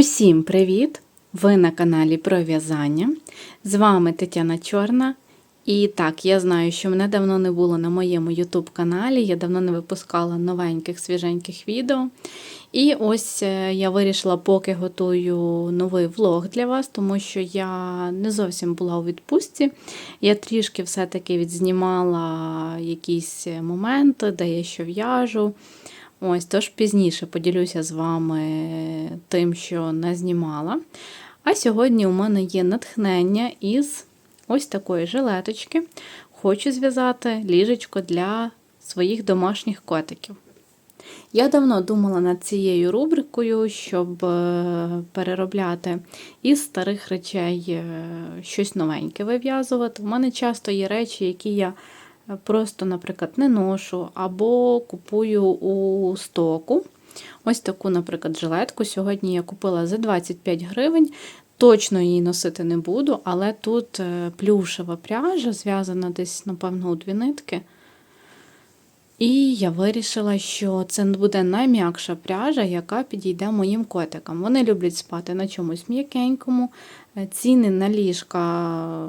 Усім привіт! Ви на каналі про в'язання. З вами Тетяна Чорна. І так, я знаю, що мене давно не було на моєму YouTube каналі, я давно не випускала новеньких свіженьких відео. І ось е, я вирішила, поки готую новий влог для вас, тому що я не зовсім була у відпустці. Я трішки все-таки відзнімала якісь моменти, де я що в'яжу. Ось, тож пізніше поділюся з вами тим, що назнімала. А сьогодні у мене є натхнення із ось такої жилеточки. Хочу зв'язати ліжечко для своїх домашніх котиків. Я давно думала над цією рубрикою, щоб е, переробляти із старих речей е, щось новеньке вив'язувати. У мене часто є речі, які я просто, наприклад, не ношу, або купую у стоку. Ось таку, наприклад, жилетку. Сьогодні я купила за 25 гривень. Точно її носити не буду, але тут е, плюшева пряжа, зв'язана десь, напевно, у дві нитки. І я вирішила, що це буде найм'якша пряжа, яка підійде моїм котикам. Вони люблять спати на чомусь м'якенькому. Е, ціни на ліжка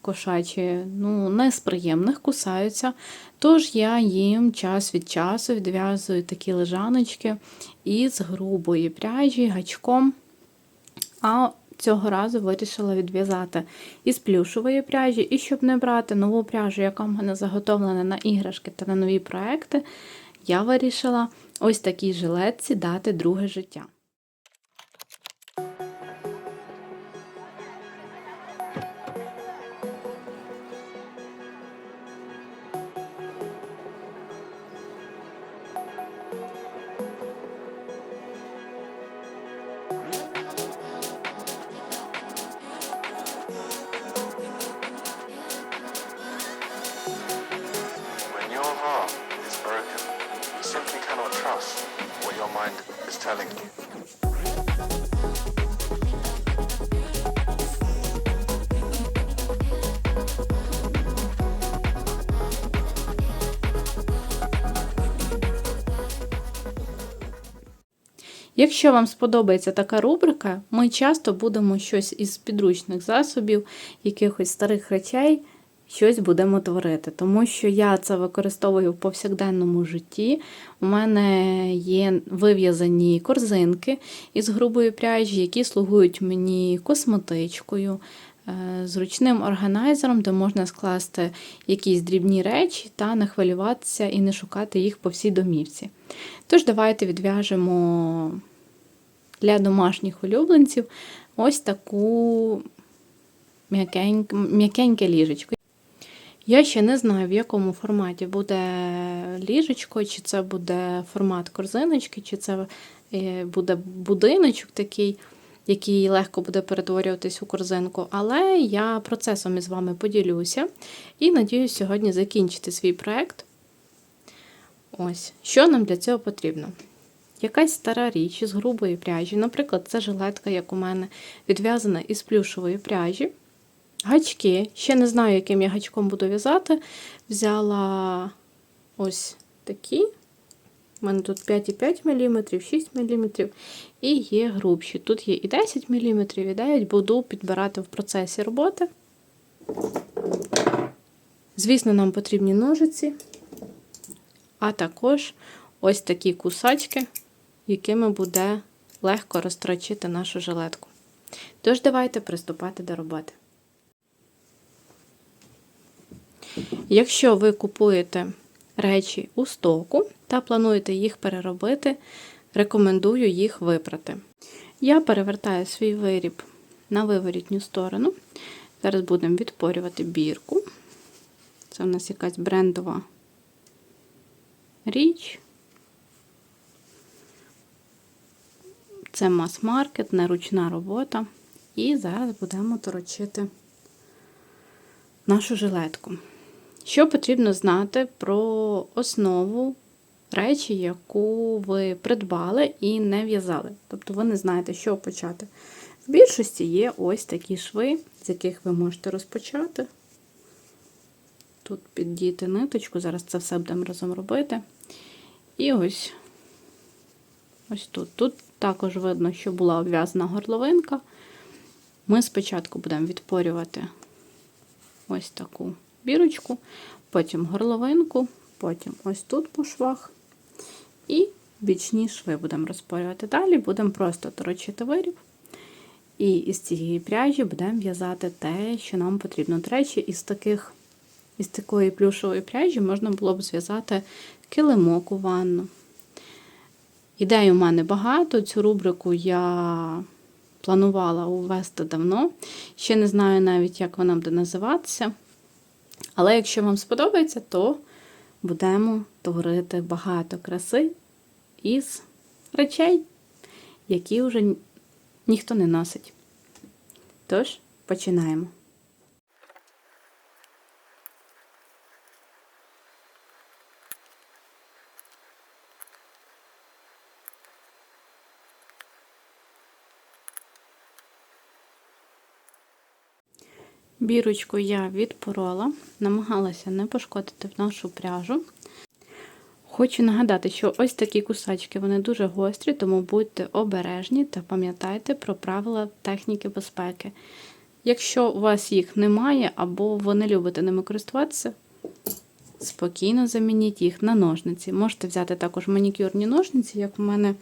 кошачі ну, не з приємних кусаються. Тож я їм час від часу відв'язую такі лежаночки із грубої пряжі, гачком. А цього разу вирішила відв'язати із плюшової пряжі, і щоб не брати нову пряжу, яка в мене заготовлена на іграшки та на нові проекти, я вирішила ось такій жилетці дати друге життя. You. Якщо вам сподобається така рубрика, ми часто будемо щось із підручних засобів, якихось старих речей, щось будемо творити. Тому що я це використовую в повсякденному житті. У мене є вив'язані корзинки із грубої пряжі, які слугують мені косметичкою. е, Зручним органайзером, де можна скласти якісь дрібні речі та не хвилюватися і не шукати їх по всій домівці. Тож, давайте відв'яжемо для домашніх улюбленців ось таку м'якеньке, ліжечко. Я ще не знаю, в якому форматі буде ліжечко, чи це буде формат корзиночки, чи це е, буде будиночок такий, який легко буде перетворюватись у корзинку. Але я процесом із вами поділюся і надіюсь сьогодні закінчити свій проект. Ось, що нам для цього потрібно? Якась стара річ із грубої пряжі, наприклад, це жилетка, як у мене, відв'язана із плюшової пряжі. Гачки. Ще не знаю, яким я гачком буду в'язати. Взяла ось такі. У мене тут 5,5 мм, 6 мм і є грубші. Тут є і 10 мм, і 9 буду підбирати в процесі роботи. Звісно, нам потрібні ножиці, а також ось такі кусачки, якими буде легко розтрачити нашу жилетку. Тож, давайте приступати до роботи. Якщо ви купуєте речі у стоку та плануєте їх переробити, рекомендую їх випрати. Я перевертаю свій виріб на виворітню сторону. Зараз будемо відпорювати бірку. Це у нас якась брендова річ. Це мас-маркет, неручна робота. І зараз будемо торочити нашу жилетку. Що потрібно знати про основу речі, яку ви придбали і не в'язали. Тобто ви не знаєте, що почати. В більшості є ось такі шви, з яких ви можете розпочати. Тут піддіти ниточку, зараз це все будемо разом робити. І ось ось тут. Тут також видно, що була обв'язана горловинка. Ми спочатку будемо відпорювати ось таку бірочку, потім горловинку, потім ось тут по швах. І бічні шви будемо розпорювати. Далі будемо просто торочити виріб. І із цієї пряжі будемо в'язати те, що нам потрібно. До речі, із таких, із такої плюшової пряжі можна було б зв'язати килимок у ванну. Ідей у мене багато. Цю рубрику я планувала увести давно. Ще не знаю навіть, як вона буде називатися. Але якщо вам сподобається, то будемо творити багато краси із речей, які вже ніхто не носить. Тож, починаємо. Бірочку я відпорола, намагалася не пошкодити в нашу пряжу. Хочу нагадати, що ось такі кусачки вони дуже гострі, тому будьте обережні та пам'ятайте про правила техніки безпеки. Якщо у вас їх немає або ви не любите ними користуватися, спокійно замініть їх на ножниці. Можете взяти також манікюрні ножниці, як у мене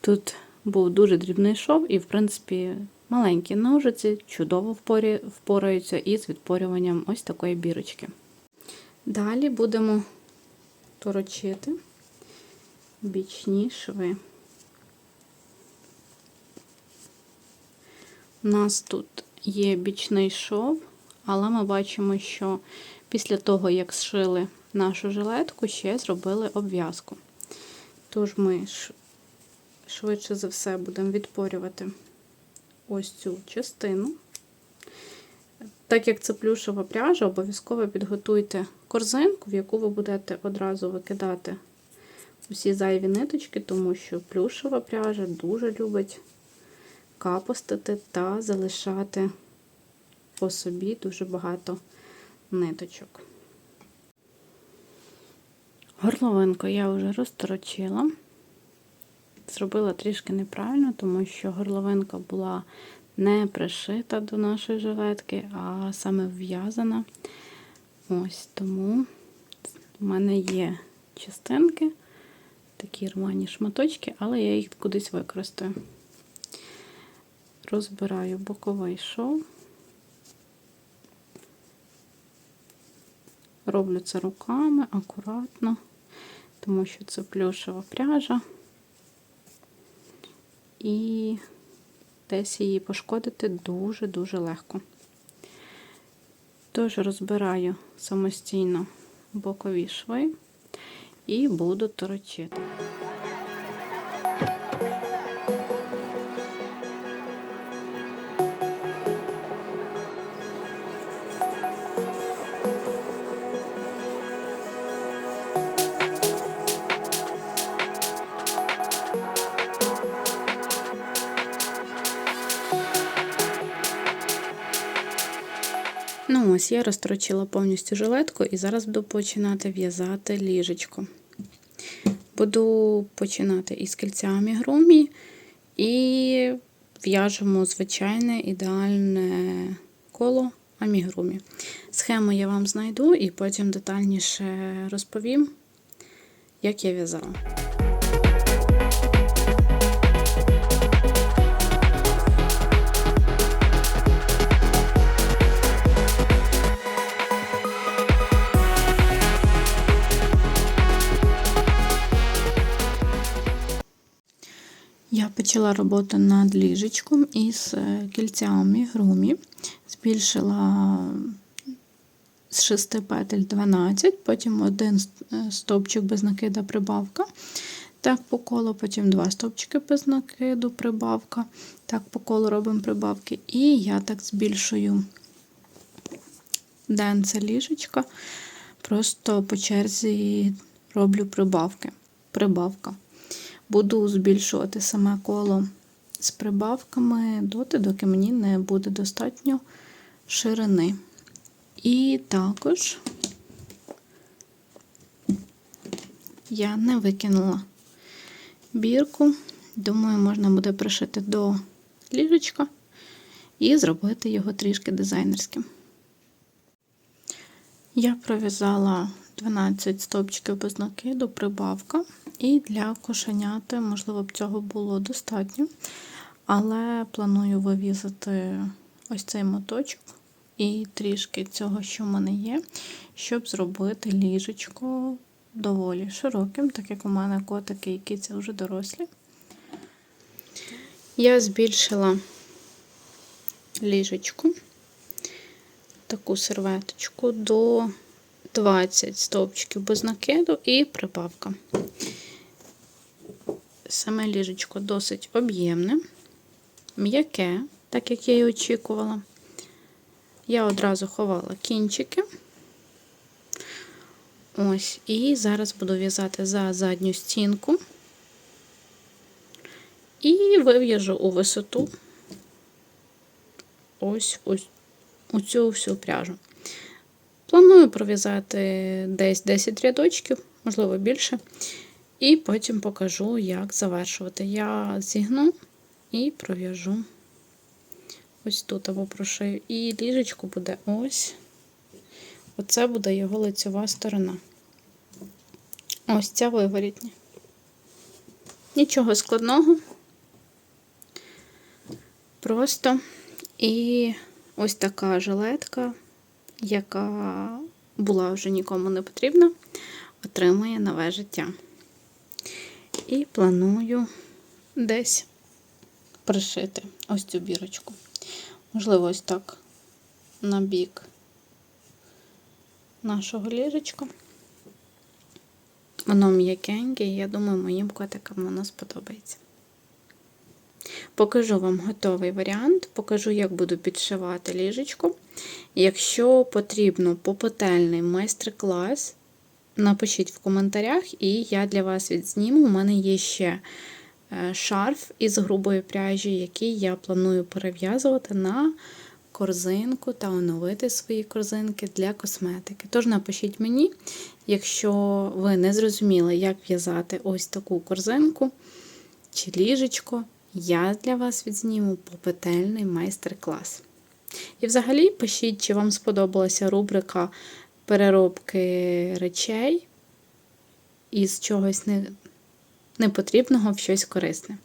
тут був дуже дрібний шов, і, в принципі, маленькі ножиці чудово впораються із відпорюванням ось такої бірочки. Далі будемо торочити бічні шви. У нас тут є бічний шов, але ми бачимо, що після того, як зшили нашу жилетку, ще зробили обв'язку. Тож ми швидше за все будемо відпорювати ось цю частину. Так як це плюшева пряжа, обов'язково підготуйте корзинку, в яку ви будете одразу викидати усі зайві ниточки, тому що плюшева пряжа дуже любить капостити та залишати по собі дуже багато ниточок. Горловинку я вже розторочила. Зробила трішки неправильно, тому що горловинка була не пришита до нашої жилетки, а саме вв'язана. Ось тому в мене є частинки, такі рвані шматочки, але я їх кудись використаю. Розбираю боковий шов. Роблю це руками акуратно, тому що це плюшева пряжа. І десь її пошкодити дуже-дуже легко. Тож розбираю самостійно бокові шви і буду торочити. Ось я розтрочила повністю жилетку і зараз буду починати в'язати ліжечко. Буду починати із кільця амігрумі і в'яжемо звичайне ідеальне коло амігрумі. Схему я вам знайду і потім детальніше розповім, як я в'язала. Почала роботу над ліжечком із е, кільцями грумі. Збільшила з 6 петель 12, потім один е, стовпчик без накида прибавка. Так, по колу, потім два стовпчики без накиду, прибавка. Так, по колу робимо прибавки. І я так збільшую денце ліжечка. Просто по черзі роблю прибавки. Прибавка. Буду збільшувати саме коло з прибавками доти, доки мені не буде достатньо ширини. І також я не викинула бірку, Думаю, можна буде пришити до ліжечка і зробити його трішки дизайнерським. Я пров'язала 12 стовпчиків без накиду, прибавка, і для кошеняти, можливо, б цього було достатньо. Але планую вивізати ось цей моточок і трішки цього, що в мене є, щоб зробити ліжечко доволі широким, так як у мене котики і киця вже дорослі. Я збільшила ліжечку, таку серветочку до 20 стовпчиків без накиду і прибавка. Саме ліжечко досить об'ємне, м'яке, так як я і очікувала. Я одразу ховала кінчики. Ось, і зараз буду в'язати за задню стінку і вив'яжу у висоту ось ось у цю всю пряжу. Планую пров'язати десь 10 рядочків, можливо, більше. І потім покажу, як завершувати. Я зігну і пров'яжу ось тут або прошию. І ліжечко буде ось. Оце буде його лицьова сторона. Ось ця виворітня. Нічого складного. Просто і ось така жилетка, яка була вже нікому не потрібна, отримує нове життя. І планую десь пришити ось цю бірочку. Можливо, ось так на бік нашого ліжечка. Воно м'якеньке, і я думаю, моїм котикам воно сподобається. Покажу вам готовий варіант, покажу, як буду підшивати ліжечко. Якщо потрібно попетельний майстер-клас, напишіть в коментарях, і я для вас відзніму. У мене є ще е, шарф із грубої пряжі, який я планую перев'язувати на корзинку та оновити свої корзинки для косметики. Тож напишіть мені, якщо ви не зрозуміли, як в'язати ось таку корзинку чи ліжечко, я для вас відзніму попетельний майстер-клас. І взагалі пишіть, чи вам сподобалася рубрика переробки речей із чогось не, непотрібного в щось корисне.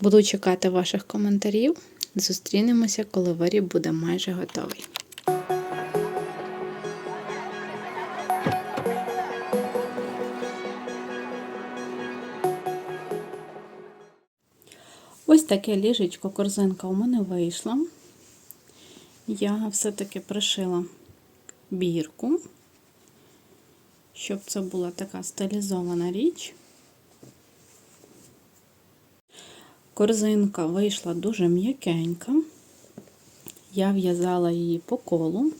Буду чекати ваших коментарів. Зустрінемося, коли виріб буде майже готовий. Ось таке ліжечко корзинка у мене вийшла. Я все-таки пришила бірку, щоб це була така стилізована річ. Корзинка вийшла дуже м'якенька. Я в'язала її по колу.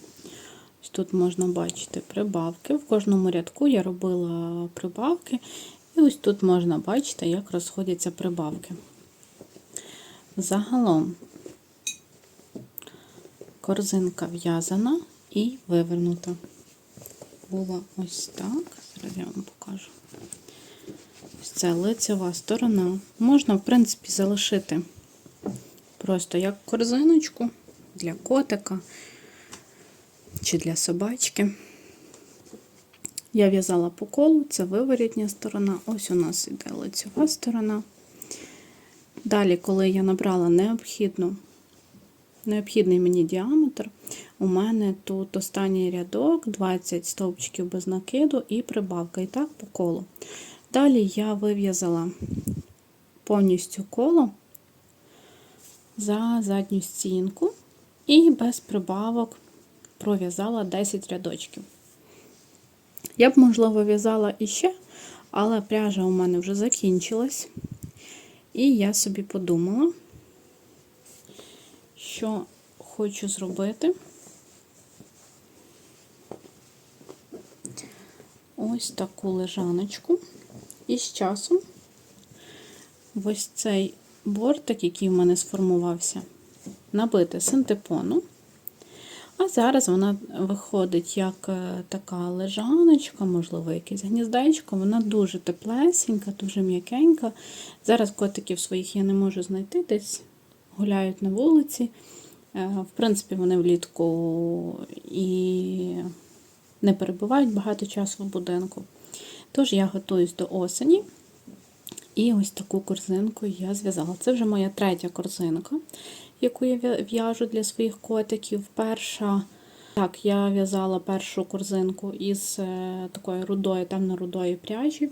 Тут можна бачити прибавки. В кожному рядку я робила прибавки, і ось тут можна бачити, як розходяться прибавки. Загалом корзинка в'язана і вивернута. Була ось так. Зараз я вам покажу. Ось це лицева сторона. Можна, в принципі, залишити просто як корзиночку для котика чи для собачки. Я в'язала по колу, це виворітня сторона. Ось у нас іде лицева сторона. Далі, коли я набрала необхідну, необхідний мені діаметр, у мене тут останній рядок, 20 стовпчиків без накиду і прибавка. І так по колу. Далі я вив'язала повністю коло за задню стінку і без прибавок пров'язала 10 рядочків. Я б, можливо, в'язала іще, але пряжа у мене вже закінчилась. І я собі подумала, що хочу зробити ось таку лежаночку. І з часом ось цей бортик, який в мене сформувався, набити синтепону, А зараз вона виходить як е, така лежаночка, можливо, якесь гніздечко. Вона дуже теплесенька, дуже м'якенька. Зараз котиків своїх я не можу знайти, десь гуляють на вулиці. Е, В принципі, вони влітку і не перебувають багато часу в будинку. Тож я готуюсь до осені. І ось таку корзинку я зв'язала. Це вже моя третя корзинка, яку я в'яжу для своїх котиків. Перша, так, я в'язала першу корзинку із е, такої рудої, темно-рудої пряжі.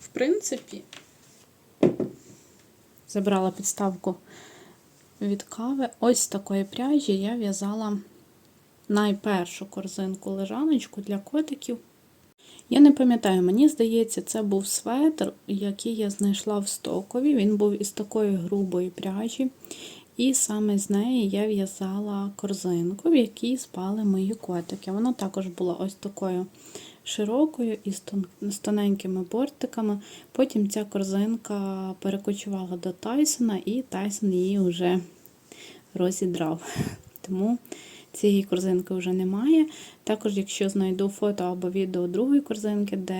В принципі, забрала підставку від кави. Ось такої пряжі я в'язала найпершу корзинку лежаночку для котиків. Я не пам'ятаю, мені здається, це був светр, який я знайшла в стокові. Він був із такої грубої пряжі. І саме з неї я в'язала корзинку, в якій спали мої котики. Вона також була ось такою широкою і з тоненькими бортиками. Потім ця корзинка перекочувала до Тайсона, і Тайсон її вже розідрав. Тому цієї корзинки вже немає. Також, якщо знайду фото або відео другої корзинки, де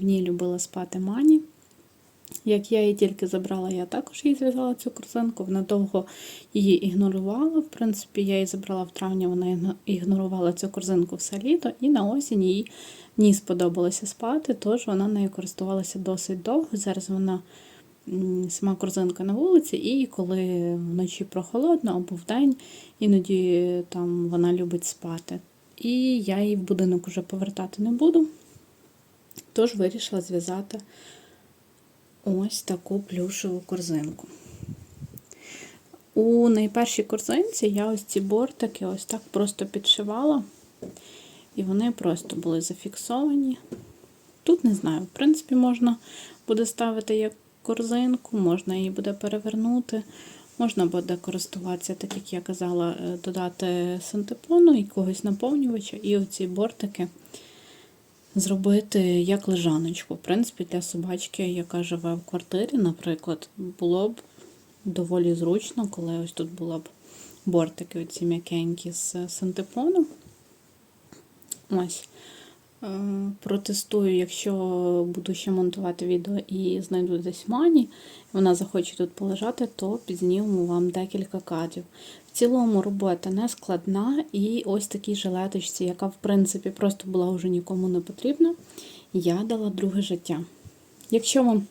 в ній любила спати Мані. Як я її тільки забрала, я також їй зв'язала цю корзинку. Вона довго її ігнорувала. В принципі, я її забрала в травні, вона ігнорувала цю корзинку все літо, і на осінь їй не сподобалося спати, тож вона нею користувалася досить довго. Зараз вона сама корзинка на вулиці, і коли вночі прохолодно або вдень, іноді там вона любить спати. І я її в будинок вже повертати не буду. Тож вирішила зв'язати ось таку плюшеву корзинку. У найпершій корзинці я ось ці бортики ось так просто підшивала, і вони просто були зафіксовані. Тут не знаю, в принципі, можна буде ставити як корзинку, можна її буде перевернути, можна буде користуватися, так як я казала, е, додати синтепону, якогось наповнювача, і оці бортики зробити як лежаночку. В принципі, для собачки, яка живе в квартирі, наприклад, було б доволі зручно, коли ось тут була б бортики оці м'якенькі з синтепону. Ось. Е, Протестую, якщо буду ще монтувати відео і знайду десь мані, вона захоче тут полежати, то підзніму вам декілька кадрів. В цілому робота не складна, і ось такій жилеточці, яка, в принципі, просто була вже нікому не потрібна, я дала друге життя. Якщо вам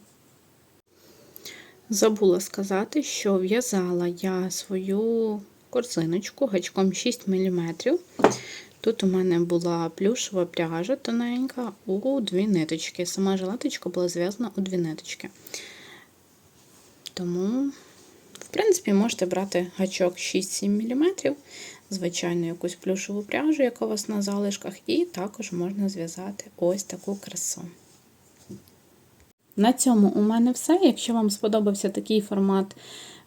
забула сказати, що в'язала я свою корзиночку гачком 6 мм. Тут у мене була плюшева пряжа тоненька у дві ниточки. Сама жилеточка була зв'язана у дві ниточки. Тому, в принципі, можете брати гачок 6-7 мм, звичайно, якусь плюшеву пряжу, яка у вас на залишках, і також можна зв'язати ось таку красу. На цьому у мене все. Якщо вам сподобався такий формат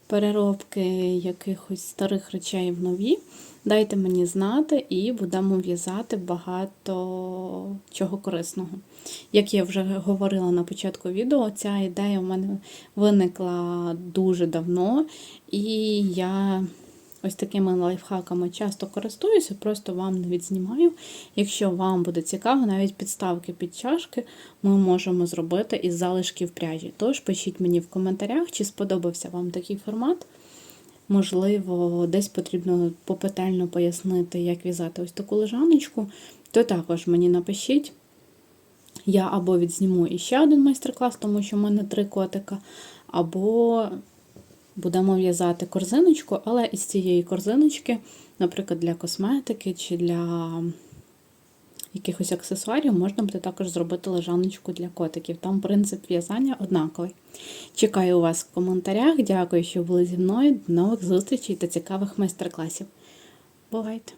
переробки якихось старих речей в нові, дайте мені знати і будемо в'язати багато чого корисного. Як я вже говорила на початку відео, ця ідея в мене виникла дуже давно, і я ось такими лайфхаками часто користуюся, просто вам навіть знімаю. Якщо вам буде цікаво, навіть підставки під чашки ми можемо зробити із залишків пряжі. Тож пишіть мені в коментарях, чи сподобався вам такий формат. Можливо, десь потрібно попетельно пояснити, як в'язати ось таку лежаночку, то також мені напишіть. Я або відзніму іще один майстер-клас, тому що в мене три котика, або будемо в'язати корзиночку, але із цієї корзиночки, наприклад, для косметики чи для якихось аксесуарів, можна буде також зробити лежаночку для котиків. Там принцип в'язання однаковий. Чекаю вас в коментарях. Дякую, що були зі мною. До нових зустрічей та цікавих майстер-класів. Бувайте!